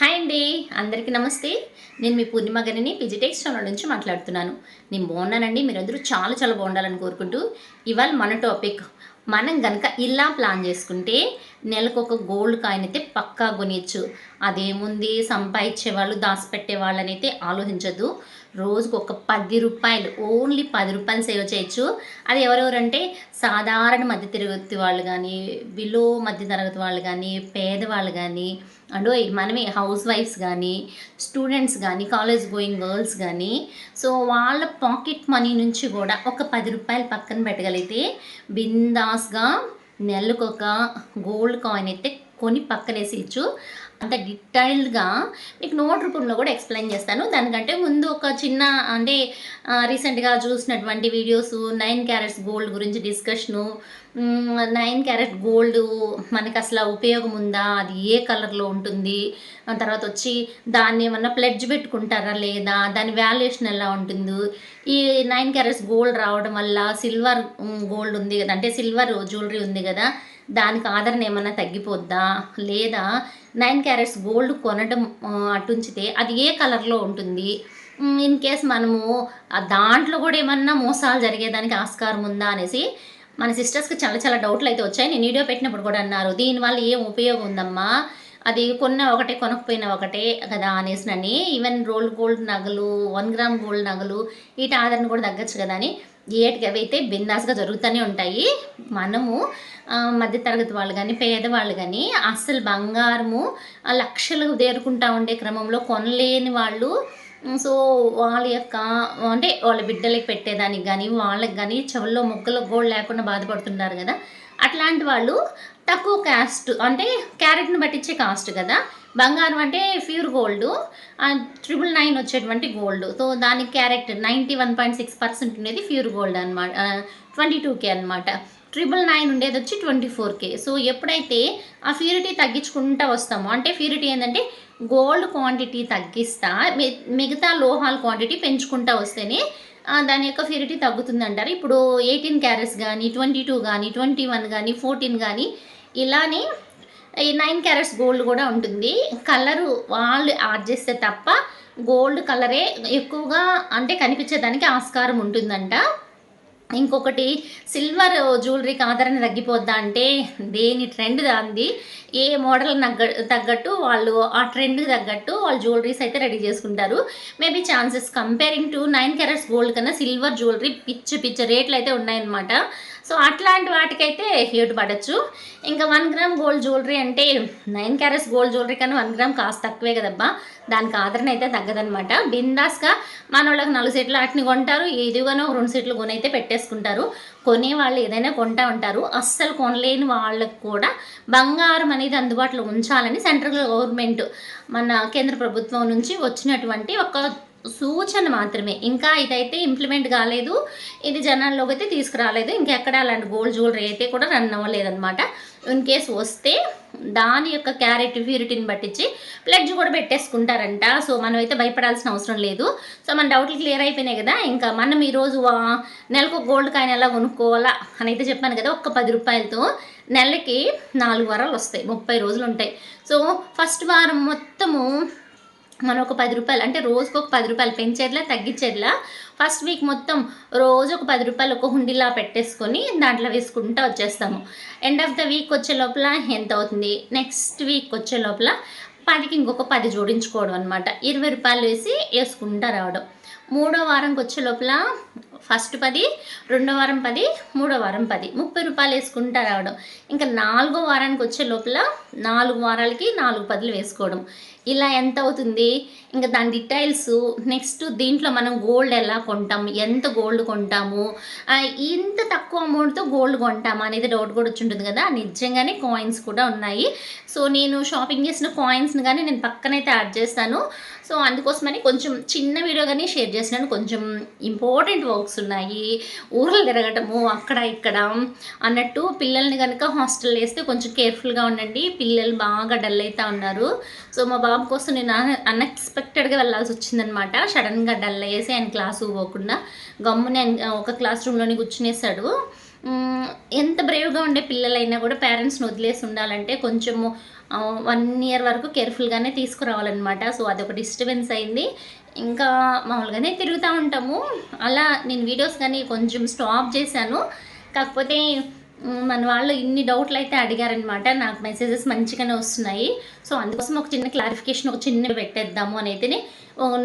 Hi అండి. అందరికీ నమస్తే. నేను మీ పూర్ణిమ గారిని పిజిటెక్స్ ఛానల్ నుంచి మాట్లాడుతున్నాను. నేను బాగున్నానండి. మీరందరూ చాలా చాలా బాగుండాలని కోరుకుంటూ ఇవాళ మన టాపిక్. మనం కనుక ఇలా ప్లాన్ చేసుకుంటే నెలకు ఒక గోల్డ్ కాయిన్ అయితే పక్కా కొనియచ్చు. అదేముంది? సంపాదించే వాళ్ళు దాచిపెట్టే వాళ్ళనైతే ఆలోచించద్దు. రోజుకు ఒక పది రూపాయలు ఓన్లీ పది రూపాయలు సేవ్ చేయొచ్చు. అది ఎవరెవరంటే సాధారణ మధ్య తరగతి వాళ్ళు కానీ బిలో మధ్య తరగతి వాళ్ళు కానీ పేదవాళ్ళు కానీ అండ్ మనమే హౌస్ వైఫ్స్ కానీ స్టూడెంట్స్ కానీ కాలేజ్ గోయింగ్ గర్ల్స్ కానీ. సో వాళ్ళ పాకెట్ మనీ నుంచి కూడా ఒక పది రూపాయలు పక్కన పెట్టగలిగితే బిందాస్గా నెలకు ఒక గోల్డ్ కాయిన్ అయితే కొని పక్కనేసి ఇచ్చు అంత డీటెయిల్డ్గా మీకు నోట్ రూపంలో కూడా ఎక్స్ప్లెయిన్ చేస్తాను. దానికంటే ముందు ఒక చిన్న అంటే రీసెంట్గా చూసినటువంటి వీడియోస్ నైన్ క్యారెట్స్ గోల్డ్ గురించి డిస్కషను. నైన్ క్యారెట్ గోల్డ్ మనకి అసలు ఉపయోగం ఉందా అది ఏ కలర్లో ఉంటుంది? తర్వాత వచ్చి దాన్ని ఏమన్నా ప్లెడ్జ్ పెట్టుకుంటారా లేదా? దాని వాల్యుయేషన్ ఎలా ఉంటుందో? ఈ నైన్ క్యారెట్స్ గోల్డ్ రావడం వల్ల సిల్వర్ గోల్డ్ ఉంది కదా అంటే సిల్వర్ జ్యువెలరీ ఉంది కదా దానికి ఆదరణ ఏమన్నా తగ్గిపోద్దా? లేదా నైన్ క్యారెట్స్ గోల్డ్ కొనడం అటుంచితే అది ఏ కలర్లో ఉంటుంది? ఇన్ కేస్ మనము దాంట్లో కూడా ఏమన్నా మోసాలు జరిగేదానికి ఆస్కారం ఉందా అనేసి మన సిస్టర్స్కి చాలా చాలా డౌట్లు అయితే వచ్చాయి. నేను వీడియో పెట్టినప్పుడు కూడా అన్నారు దీనివల్ల ఏం ఉపయోగం ఉందమ్మా? అది కొన్న ఒకటే కొనకపోయినా ఒకటే కదా? అనేసినని ఈవెన్ రోల్ గోల్డ్ నగలు వన్ గ్రామ్ గోల్డ్ నగలు వీటి ఆదరణ కూడా తగ్గచ్చు కదా? అని ఏటికి అవి అయితే బిందాస్గా జరుగుతూనే ఉంటాయి. మనము మధ్యతరగతి వాళ్ళు కానీ పేదవాళ్ళు కానీ అస్సలు బంగారము లక్షలు దేరుకుంటా ఉండే క్రమంలో కొనలేని వాళ్ళు సో వాళ్ళ యొక్క అంటే వాళ్ళ బిడ్డలకి పెట్టేదానికి కానీ వాళ్ళకి కానీ చెవుల్లో ముక్కలో గోల్డ్ లేకుండా బాధపడుతున్నారు కదా. అట్లాంటి వాళ్ళు తక్కువ కాస్ట్ అంటే క్యారెట్ను పట్టించే కాస్ట్ కదా. బంగారం అంటే ప్యూర్ గోల్డ్ ట్రిపుల్ నైన్ వచ్చేటువంటి గోల్డ్. సో దానికి carat ninety one point six percent ఉండేది ప్యూర్ గోల్డ్ అనమాట ట్వంటీ టూకే అనమాట ట్రిపుల్ నైన్ ఉండేది వచ్చి ట్వంటీ ఫోర్కే సో ఎప్పుడైతే ఆ ప్యూరిటీ తగ్గించుకుంటూ వస్తామో అంటే ప్యూరిటీ ఏంటంటే గోల్డ్ క్వాంటిటీ తగ్గిస్తా మి- మిగతా లోహాల క్వాంటిటీ పెంచుకుంటూ వస్తేనే దాని యొక్క ప్యూరిటీ తగ్గుతుంది అంటారు ఇప్పుడు ఎయిటీన్ క్యారెట్స్ కానీ ట్వంటీ టూ కానీ ట్వంటీ వన్ కానీ ఫోర్టీన్ కానీ ఇలానే ఈ నైన్ క్యారెట్స్ గోల్డ్ కూడా ఉంటుంది. కలరు వాళ్ళు యాడ్ చేస్తే తప్ప గోల్డ్ కలరే ఎక్కువగా అంటే కనిపించేదానికి ఆస్కారం ఉంటుందంట. ఇంకొకటి సిల్వర్ జ్యువెలరీకి ఆదరణ తగ్గిపోద్దా అంటే దేని ట్రెండ్ దాంది ఏ మోడల్ నగ్గ తగ్గట్టు వాళ్ళు ఆ ట్రెండ్కి తగ్గట్టు వాళ్ళు జ్యువెలరీస్ అయితే రెడీ చేసుకుంటారు. Maybe chances comparing to nine carats gold కన్నా సిల్వర్ జ్యువెలరీ పిచ్చి పిచ్చ రేట్లు అయితే ఉన్నాయన్నమాట. సో అట్లాంటి వాటికైతే హీట్ పడచ్చు. ఇంకా వన్ గ్రామ్ గోల్డ్ జ్యువెలరీ అంటే నైన్ క్యారెట్స్ గోల్డ్ జ్యువెలరీ కానీ వన్ గ్రామ్ కాస్ట్ తక్కువే కదబ్బా. దానికి ఆదరణ అయితే తగ్గదనమాట బిందాస్గా మన వాళ్ళకి నాలుగు సెట్లు వాటిని కొంటారు. ఏదిగానో రెండు సెట్లు కొని అయితే పెట్టేసుకుంటారు. కొనే వాళ్ళు ఏదైనా కొంటా ఉంటారు. అస్సలు కొనలేని వాళ్ళకు కూడా బంగారం అనేది అందుబాటులో ఉంచాలని సెంట్రల్ గవర్నమెంట్ మన కేంద్ర ప్రభుత్వం నుంచి వచ్చినటువంటి ఒక సూచన మాత్రమే. ఇంకా ఇదైతే ఇంప్లిమెంట్ కాలేదు. ఇది జనాల్లోకి అయితే తీసుకురాలేదు. ఇంకెక్కడ అలాంటి గోల్డ్ జ్యువెలరీ అయితే కూడా రన్ అవ్వలేదన్నమాట. ఇన్ కేస్ వస్తే దాని యొక్క క్యారెట్ ప్యూరిటీని పట్టించి ప్లెడ్జ్ కూడా పెట్టేసుకుంటారంట. సో మనం అయితే భయపడాల్సిన అవసరం లేదు. సో మన డౌట్లు క్లియర్ అయిపోయినాయి కదా. ఇంకా మనం ఈరోజు నెలకు గోల్డ్ కాయిన్ ఎలా కొనుక్కోవాలా అని అయితే చెప్పాను కదా ఒక్క పది రూపాయలతో. నెలకి నాలుగు వారాలు వస్తాయి. ముప్పై రోజులు ఉంటాయి. సో ఫస్ట్ వారం మొత్తము మనం ఒక పది రూపాయలు అంటే రోజుకు ఒక పది రూపాయలు పెంచేట్లా తగ్గించేట్లా ఫస్ట్ వీక్ మొత్తం రోజు ఒక పది రూపాయలు ఒక హుండీలా పెట్టేసుకొని దాంట్లో వేసుకుంటూ వచ్చేస్తాము. ఎండ్ ఆఫ్ ద వీక్ వచ్చే లోపల ఎంత అవుతుంది? నెక్స్ట్ వీక్ వచ్చే లోపల పదికి ఇంకొక పది జోడించుకోవడం అనమాట ఇరవై రూపాయలు వేసి వేసుకుంటూ రావడం. మూడో వారంకి వచ్చే లోపల ఫస్ట్ పది రెండో వారం పది మూడో వారం పది. ముప్పై రూపాయలు వేసుకుంటా రావడం. ఇంకా నాలుగో వారానికి వచ్చే లోపల నాలుగు వారాలకి నాలుగు పదులు వేసుకోవడం. ఇలా ఎంత అవుతుంది? ఇంకా దాని డీటెయిల్స్ నెక్స్ట్ దీంట్లో మనం గోల్డ్ ఎలా కొంటాం? ఎంత గోల్డ్ కొంటాము? ఇంత తక్కువ అమౌంట్తో గోల్డ్ కొంటాము అనేది డౌట్ కూడా వచ్చి ఉంటుంది కదా? నిజంగానే కాయిన్స్ కూడా ఉన్నాయి. సో నేను షాపింగ్ చేసిన కాయిన్స్ని కానీ నేను పక్కనైతే యాడ్ చేస్తాను. సో అందుకోసమని కొంచెం చిన్న వీడియో కానీ షేర్ చేసినాను. కొంచెం ఇంపార్టెంట్ వర్క్స్ ఉన్నాయి ఊర్లు తిరగటము అక్కడ ఇక్కడ అన్నట్టు పిల్లల్ని కనుక హాస్టల్ వేస్తే కొంచెం కేర్ఫుల్గా ఉండండి. పిల్లలు బాగా డల్ అవుతా ఉన్నారు. సో మా బాబు కోసం నేను అన్ఎక్స్పెక్టెడ్గా వెళ్ళాల్సి వచ్చిందనమాట సడన్గా డల్ అయ్యేసి ఆయన క్లాసు పోకుండా గమ్ముని ఒక క్లాస్ రూమ్లోని కూర్చునేసాడు. ఎంత బ్రేవ్గా ఉండే పిల్లలైనా కూడా పేరెంట్స్ని వదిలేసి ఉండాలంటే కొంచెము వన్ ఇయర్ వరకు కేర్ఫుల్గానే తీసుకురావాలన్నమాట. సో అదొక డిస్టర్బెన్స్ అయింది. ఇంకా మామూలుగానే తిరుగుతూ ఉంటాము. అలా నేను వీడియోస్ కానీ కొంచెం స్టాప్ చేశాను. కాకపోతే మన వాళ్ళు ఇన్ని డౌట్లు అయితే అడిగారనమాట నాకు మెసేజెస్ మంచిగానే వస్తున్నాయి. సో అందుకోసం ఒక చిన్న క్లారిఫికేషన్ ఒక చిన్న పెట్టేద్దాము అని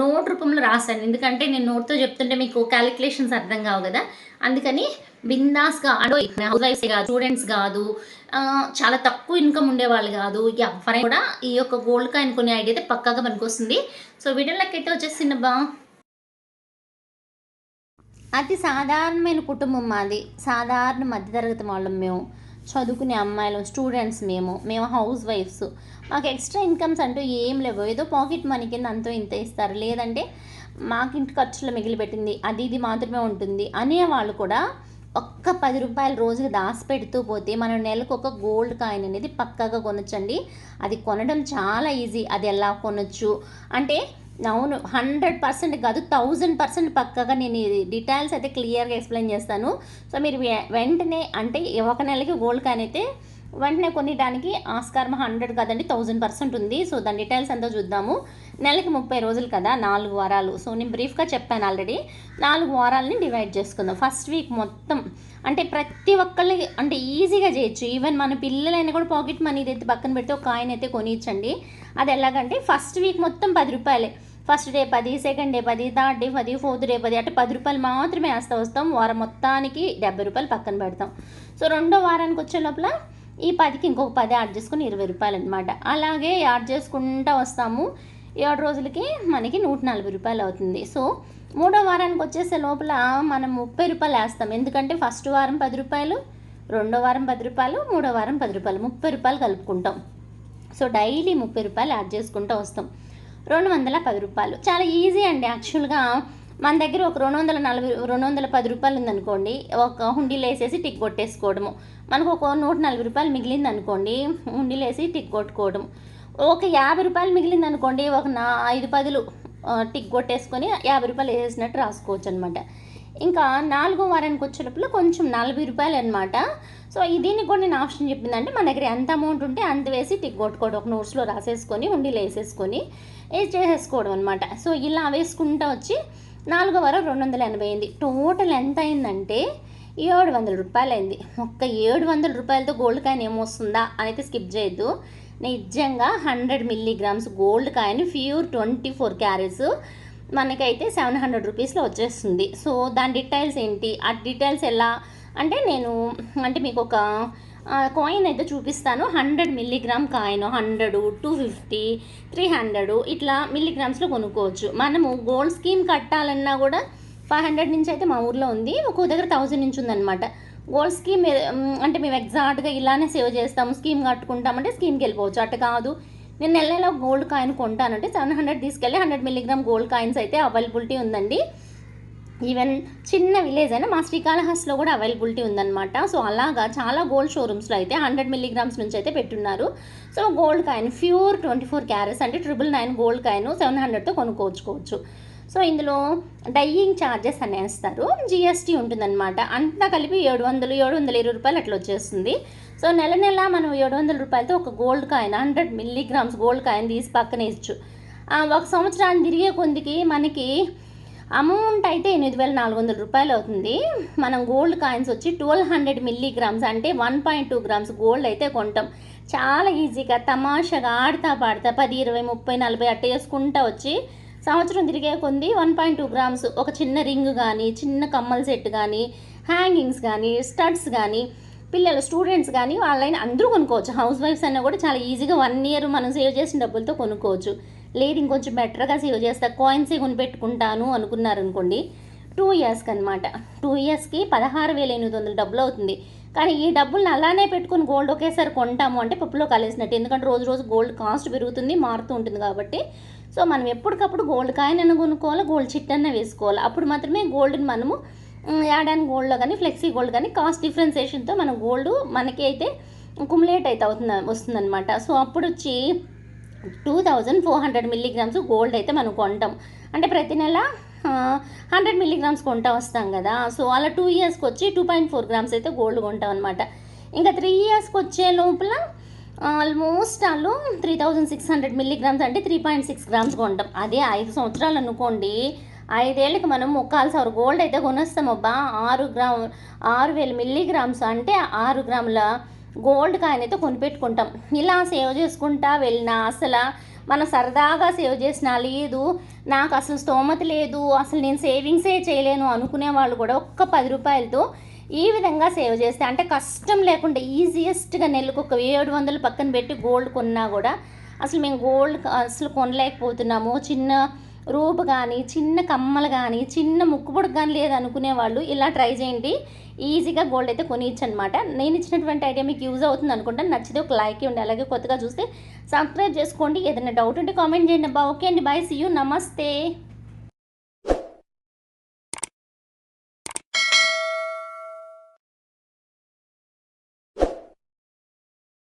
నోట్ రూపంలో రాశాను. ఎందుకంటే నేను నోట్తో చెప్తుంటే మీకు క్యాలిక్యులేషన్స్ అర్థం కావు కదా. అందుకని బిందాస్గా అంటే హౌస్ వైఫ్స్ కాదు స్టూడెంట్స్ కాదు చాలా తక్కువ ఇన్కమ్ ఉండేవాళ్ళు కాదు ఎవరైనా కూడా ఈ యొక్క గోల్డ్ కాయిన్ కొనే ఐడియా అయితే పక్కాగా పనికొస్తుంది. సో వీడియోలోకి అయితే వచ్చేసి బా అతి సాధారణమైన కుటుంబం మాది. సాధారణ మధ్యతరగతి వాళ్ళం మేము. చదువుకునే అమ్మాయిలు స్టూడెంట్స్ మేము. మేము హౌస్ వైఫ్స్ మాకు ఎక్స్ట్రా ఇన్కమ్స్ అంటూ ఏం లేవు. ఏదో పాకెట్ మనీ కింద అంతో ఇంత ఇస్తారు. లేదంటే మాకు ఇంటి ఖర్చులు మిగిలిపెట్టింది. అది ఇది మాత్రమే ఉంటుంది. అనేవాళ్ళు కూడా ఒక్క పది రూపాయలు రోజుకి దాచిపెడుతూ పోతే మనం నెలకు ఒక గోల్డ్ కాయిన్ అనేది పక్కాగా కొనొచ్చండి. అది కొనడం చాలా ఈజీ అది ఎలా కొనొచ్చు? అంటే అవును హండ్రెడ్ పర్సెంట్ కాదు థౌజండ్ పర్సెంట్ పక్కగా నేను డీటెయిల్స్ అయితే క్లియర్గా ఎక్స్ప్లెయిన్ చేస్తాను. సో మీరు వె- వెంటనే అంటే ఒక నెలకి గోల్డ్ కాన్ అయితే వెంటనే కొనిటానికి ఆస్కారం హండ్రెడ్ కదండి థౌజండ్ పర్సెంట్ ఉంది. సో దాని డీటెయిల్స్ అంతా చూద్దాము. నెలకి ముప్పై రోజులు కదా నాలుగు వారాలు. సో నేను బ్రీఫ్గా చెప్పాను ఆల్రెడీ నాలుగు వారాలని డివైడ్ చేసుకుందాం. ఫస్ట్ వీక్ మొత్తం. అంటే ప్రతి ఒక్కళ్ళకి అంటే ఈజీగా చేయొచ్చు. ఈవెన్ మన పిల్లలైనా కూడా పాకెట్ మనీ అయితే పక్కన పెడితే ఒక కాయిన్ అయితే కొనిచ్చండి. అది ఎలాగంటే ఫస్ట్ వీక్ మొత్తం పది రూపాయలే. ఫస్ట్ డే పది సెకండ్ డే పది థర్డ్ డే పది ఫోర్త్ డే పది అంటే పది రూపాయలు మాత్రమే వేస్తూ వస్తాం. వారం మొత్తానికి డెబ్బై రూపాయలు పక్కన పెడతాం. సో రెండో వారానికి వచ్చే లోపల ఈ పదికి ఇంకొక పది యాడ్ చేసుకుని ఇరవై రూపాయలు అనమాట అలాగే యాడ్ చేసుకుంటూ వస్తాము. ఏడు రోజులకి మనకి నూట నలభై రూపాయలు అవుతుంది. సో మూడో వారానికి వచ్చేసే లోపల మనం ముప్పై రూపాయలు వేస్తాం. ఎందుకంటే ఫస్ట్ వారం పది రూపాయలు రెండో వారం పది రూపాయలు మూడో వారం పది రూపాయలు ముప్పై రూపాయలు కలుపుకుంటాం. సో డైలీ ముప్పై రూపాయలు యాడ్ చేసుకుంటూ వస్తాం. రెండు వందల పది రూపాయలు. చాలా ఈజీ అండి. యాక్చువల్గా మన దగ్గర ఒక రెండు వందల నలభై రెండు వందల పది రూపాయలు ఉందనుకోండి ఒక హుండీలో వేసేసి టిక్ కొట్టేసుకోవడము. మనకు ఒక నూట నలభై రూపాయలు మిగిలింది అనుకోండి హుండీలో వేసి టిక్ కొట్టుకోవడం ఒక యాభై రూపాయలు మిగిలింది అనుకోండి ఒక నా ఐదు పదులు టిక్ కొట్టేసుకొని యాభై రూపాయలు వేసేసినట్టు రాసుకోవచ్చు అనమాట ఇంకా నాలుగో వారానికి వచ్చేటప్పుడు కొంచెం నలభై రూపాయలు అనమాట సో దీన్ని కూడా నేను ఆప్షన్ చెప్పిందంటే మన దగ్గర ఎంత అమౌంట్ ఉంటే అంత వేసి టిక్ కొట్టుకోవడం ఒక నోట్స్లో రాసేసుకొని ఉండిలో వేసేసుకొని వేసి చేసేసుకోవడం అనమాట సో ఇలా వేసుకుంటూ వచ్చి నాలుగో వారం రెండు వందల ఎనభై అయింది. టోటల్ ఎంత అయిందంటే ఏడు వందల రూపాయలు అయింది ఒక్క ఏడు వందల రూపాయలతో గోల్డ్ కాయిన్ ఏమొస్తుందా అనేది స్కిప్ చేయొద్దు. నిజంగా hundred milligrams gold coin pure twenty four carats. మనకైతే సెవెన్ హండ్రెడ్ రూపీస్లో వచ్చేస్తుంది. సో దాని డీటెయిల్స్ ఏంటి? ఆ డీటెయిల్స్ ఎలా? అంటే నేను అంటే మీకు ఒక కాయిన్ అయితే చూపిస్తాను. Hundred milligram coin hundred two fifty three hundred ఇట్లా మిల్లీగ్రామ్స్లో కొనుక్కోవచ్చు. మనము గోల్డ్ స్కీమ్ కట్టాలన్నా కూడా ఫైవ్ హండ్రెడ్ నుంచి అయితే మా ఊర్లో ఉంది. ఒక్కో దగ్గర థౌజండ్ నుంచి ఉందన్నమాట. గోల్డ్ స్కీమ్ అంటే మేము ఎగ్జాక్ట్గా ఇలానే సేవ్ చేస్తాము స్కీమ్ కట్టుకుంటామంటే స్కీమ్కి వెళ్ళిపోవచ్చు. అట్ట కాదు. నేను నెల నెల గోల్డ్ కాయిన్ కొంటానంటే సెవెన్ హండ్రెడ్ తీసుకెళ్ళి హండ్రెడ్ మిల్లీగ్రామ్ గోల్డ్ కాయిన్స్ అయితే అవైలబిలిటీ ఉందండి. ఈవెన్ చిన్న విలేజ్ అయినా మా శ్రీకాళహస్తిలో కూడా అవైలబిలిటీ ఉందన్నమాట. సో అలాగా చాలా గోల్డ్ షోరూమ్స్లో అయితే హండ్రెడ్ మిల్లీగ్రామ్స్ నుంచి అయితే పెట్టున్నారు. So gold coin pure twenty four carats అంటే triple nine gold coin seven హండ్రెడ్తో కొనుక్కోవచ్చుకోవచ్చు సో ఇందులో డయ్యింగ్ ఛార్జెస్ అనేస్తారు. వేస్తారు జిఎస్టీ ఉంటుందన్నమాట. అంతా కలిపి ఏడు వందలు ఏడు వందల ఇరవై రూపాయలు అట్లా వచ్చేస్తుంది. సో నెల నెల మనం ఏడు వందల రూపాయలతో ఒక gold coin hundred milligrams gold coin తీసి పక్కన ఇచ్చు. ఒక సంవత్సరాన్ని తిరిగే కొందికి మనకి అమౌంట్ అయితే ఎనిమిది వేల నాలుగు వందల రూపాయలు అవుతుంది. మనం గోల్డ్ కాయిన్స్ వచ్చి ట్వెల్వ్ హండ్రెడ్ మిల్లీగ్రామ్స్ అంటే one point two grams gold అయితే కొంటాం. చాలా ఈజీగా తమాషాగా ఆడతా పాడతా పది ఇరవై ముప్పై నలభై అట్ట వేసుకుంటా వచ్చి సంవత్సరం తిరిగే కొంది వన్ పాయింట్ టూ గ్రామ్స్ ఒక చిన్న రింగ్ కానీ చిన్న కమ్మల సెట్ కానీ హ్యాంగింగ్స్ కానీ స్టడ్స్ కానీ పిల్లలు స్టూడెంట్స్ కానీ వాళ్ళైనా అందరూ కొనుక్కోవచ్చు. హౌస్ వైఫ్స్ అయినా కూడా చాలా ఈజీగా వన్ ఇయర్ మనం సేవ్ చేసిన డబ్బులతో కొనుక్కోవచ్చు. లేదు ఇంకొంచెం బెటర్గా సేవ్ చేస్తా. కాయిన్సే కొనిపెట్టుకుంటాను అనుకున్నారనుకోండి టూ ఇయర్స్కి అనమాట టూ ఇయర్స్కి పదహారు వేల ఎనిమిది వందల డబ్బులు అవుతుంది. కానీ ఈ డబ్బులను అలానే పెట్టుకుని గోల్డ్ ఒకేసారి కొంటాము అంటే పప్పులో కలిసినట్టు. ఎందుకంటే రోజు రోజు గోల్డ్ కాస్ట్ పెరుగుతుంది మారుతూ ఉంటుంది కాబట్టి సో మనం ఎప్పటికప్పుడు గోల్డ్ కాయిన్ అన్న కొనుక్కోవాలి గోల్డ్ చిట్ అన్న వేసుకోవాలి. అప్పుడు మాత్రమే గోల్డ్ని మనము యాడ్ అండ్ గోల్డ్లో కానీ ఫ్లెక్సీ గోల్డ్ కానీ కాస్ట్ డిఫరెన్సేషన్తో మన గోల్డ్ మనకి అయితే కుమ్లేట్ అయితే అవుతుంది వస్తుందన్నమాట. సో అప్పుడు వచ్చి two thousand four hundred milligrams gold అయితే మనం కొంటాం. అంటే ప్రతి నెల హండ్రెడ్ మిల్లీగ్రామ్స్ కొంటా వస్తాం కదా. సో అలా టూ ఇయర్స్కి వచ్చి టూ పాయింట్ ఫోర్ గ్రామ్స్ అయితే గోల్డ్ కొంటాం అనమాట ఇంకా త్రీ ఇయర్స్కి వచ్చే లోపల ఆల్మోస్ట్ వాళ్ళు three thousand six hundred milligrams అంటే త్రీ పాయింట్ సిక్స్ గ్రామ్స్ కొంటాం. అదే ఐదు సంవత్సరాలు అనుకోండి. ఐదేళ్ళకి మనం ముక్కాలు అవరు గోల్డ్ అయితే కొనొస్తామబ్బా ఆరు గ్రామ్ ఆరు వేల మిల్లీగ్రామ్స్ అంటే ఆరు గ్రాముల గోల్డ్ కాయిన్ అయితే కొనిపెట్టుకుంటాం. ఇలా సేవ్ చేసుకుంటా వెళ్ళినా అసలు మనం సరదాగా సేవ్ చేసిన లేదు. నాకు అసలు స్తోమత లేదు. అసలు నేను సేవింగ్సే చేయలేను అనుకునే వాళ్ళు కూడా ఒక్క పది రూపాయలతో ఈ విధంగా సేవ్ చేస్తే అంటే కష్టం లేకుండా ఈజియెస్ట్గా నెలకు ఒక ఏడు వందలు పక్కన పెట్టి గోల్డ్ కొన్నా కూడా అసలు మేము గోల్డ్ అసలు కొనలేకపోతున్నాము. చిన్న రూపు కానీ చిన్న కమ్మలు కానీ చిన్న ముక్కుపుడు కానీ లేదు అనుకునే వాళ్ళు ఇలా ట్రై చేయండి. ఈజీగా గోల్డ్ అయితే కొనియచ్చు అనమాట నేను ఇచ్చినటువంటి ఐడియా మీకు యూజ్ అవుతుంది అనుకుంటాను. నచ్చితే ఒక లైక్ ఇవ్వండి. అలాగే కొత్తగా చూస్తే సబ్స్క్రైబ్ చేసుకోండి. ఏదైనా డౌట్ ఉంటే కామెంట్ చేయండి అబ్బా. ఓకే అండి. బాయ్. See you. నమస్తే.